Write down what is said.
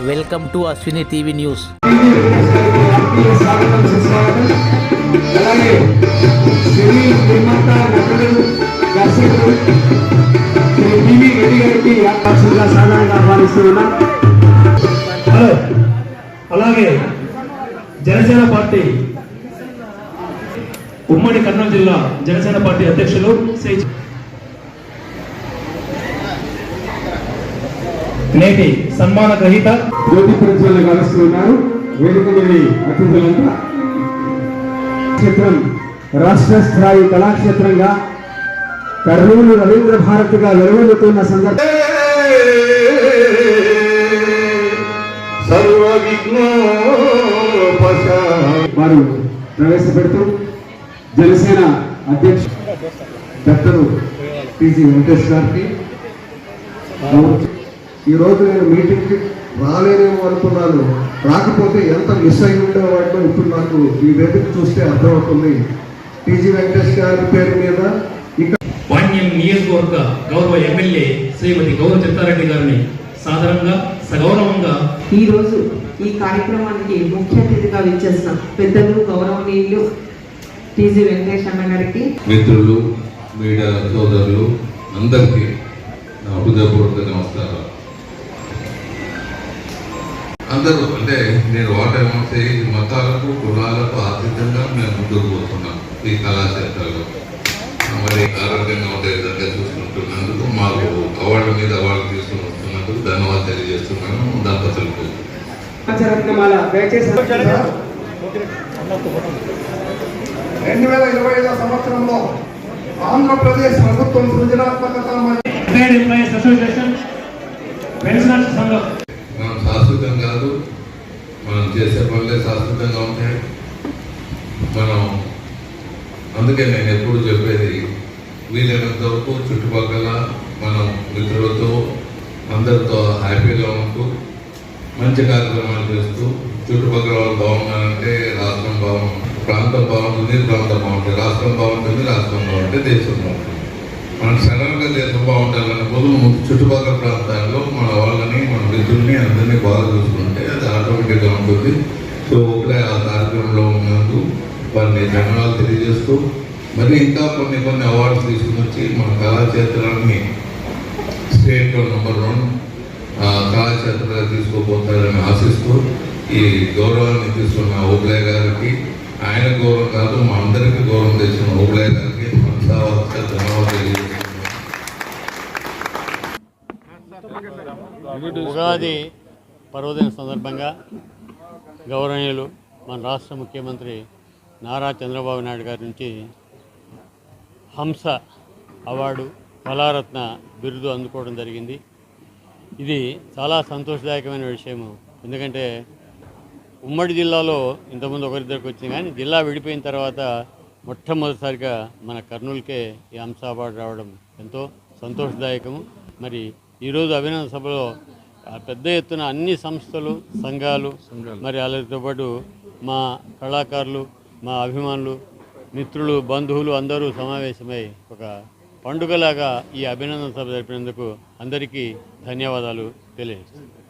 Welcome to Ashwini TV news. Hello. అలాగే Janasena party ఉమ్మడి కర్నూలు జిల్లా జనసేన పార్టీ అధ్యక్షులు శ్రీ నేటి సన్మాన గ్రహీత జ్యోతి ప్రజ్వలు కలుస్తున్నారు వేదిక మీద అతిథులంతా క్షేత్రం రాష్ట్ర స్థాయి కళాక్షేత్రంగా కర్నూలు రవీంద్ర భారతిగా వెలువెల్లుతున్న సందర్భం వారు ప్రవేశపెడుతూ జనసేన అధ్యక్షుడు డాక్టర్ పిజి వెంకటేష్ గారికి ఈ రోజు నేను మీటింగ్కి రాలేనేమో అనుకున్నాను. రాకపోతే ఎంత మిస్ అయి ఉండేవాడినో ఇప్పుడు నాకు ఈ వేదిక చూస్తే అర్థమవుతుంది. టీజీ వెంకటేష్ గారి పేరు మీద వాణ్యం నియోజకవర్గ గౌరవ ఎమ్మెల్యే శ్రీమతి గౌరవ చిత్తారెడ్డి గారిని సాధారణంగా సగౌరవంగా ఈ రోజు ఈ కార్యక్రమానికి ముఖ్య అతిథిగా విచ్చేసిన పెద్దలు గౌరవనీయులు టీజీ వెంకటేశ్వర గారికి. మిత్రులు మీడియా సోదరులు అందరికీ నా హృదయపూర్వక నమస్కారం అందరూ అంటే నేను వాటేమంటే మతాలకు కులాలకు ఆర్థికంగా మేము ముందుకు పోతున్నాం ఈ కళాక్షేత్రాల్లో. మరి ఆరోగ్యంగా ఉండే విధంగా చూసుకుంటున్నందుకు మాకు అవార్డు మీద అవార్డు తీసుకుని వస్తున్నందుకు ధన్యవాదాలు తెలియజేస్తున్నాను. దంపతులకు. రెండు వేల ఇరవై ఐదో సంవత్సరంలో ఆంధ్రప్రదేశ్ ప్రభుత్వం సృజనాత్మకత మరియు ట్రేడ్ ఎంప్లాయీస్ అసోసియేషన్ పెన్షనర్స్ సంఘం శాశ్వతం కాదు. మనం చేసే పనులే శాశ్వతంగా ఉంటాయి. మనం అందుకే నేను ఎప్పుడు చెప్పేది వీలైనంత వరకు చుట్టుపక్కల మనం మిత్రులతో అందరితో హ్యాపీగా ఉంటూ మంచి కార్యక్రమాలు చేస్తూ చుట్టుపక్కల వాళ్ళు బాగున్నారంటే రాష్ట్రం బాగుంటుంది ప్రాంతం బాగుంటుంది ప్రాంతం బాగుంటుంది రాష్ట్రం బాగుంటుంది రాష్ట్రం బాగుంటే దేశం బాగుంటుంది. మనం సడన్గా దేశం బాగుండాలన్న బదులు ముందు చుట్టుపక్కల ప్రాంతాల్లో మన మన మిత్రుల్ని అందరినీ బాగా చూసుకుంటే అది ఆటోమేటిక్గా ఉంటుంది. సో ఒకటే ఆ కార్యక్రమంలో ఉన్నందుకు వారిని ధన్యవాదాలు తెలియజేస్తూ మరి ఇంకా కొన్ని కొన్ని అవార్డ్స్ తీసుకుని వచ్చి మన కళాక్షేత్రాన్ని స్టేట్లో నెంబర్ వన్ కళాక్షేత్రంగా తీసుకోబోతారని ఆశిస్తూ ఈ గౌరవాన్ని తీసుకున్న ఓబ్లే గారికి ఆయన గౌరవం కాదు మా ఉగాది పర్వదిన సందర్భంగా గౌరవనీయులు మన రాష్ట్ర ముఖ్యమంత్రి నారా చంద్రబాబు నాయుడు గారి నుంచి హంస అవార్డు కళారత్న బిరుదు అందుకోవడం జరిగింది. ఇది చాలా సంతోషదాయకమైన విషయము. ఎందుకంటే ఉమ్మడి జిల్లాలో ఇంతకుముందు ఒకరిద్దరికి వచ్చింది కానీ జిల్లా విడిపోయిన తర్వాత మొట్టమొదటిసారిగా మన కర్నూలుకే ఈ హంస అవార్డు రావడం ఎంతో సంతోషదాయకము. మరి ఈరోజు అభినందన సభలో పెద్ద ఎత్తున అన్ని సంస్థలు సంఘాలు మరి అలాతో పాటు మా కళాకారులు మా అభిమానులు మిత్రులు బంధువులు అందరూ సమావేశమై ఒక పండుగలాగా ఈ అభినందన సభ జరిపినందుకు అందరికీ ధన్యవాదాలు తెలియజేస్తాను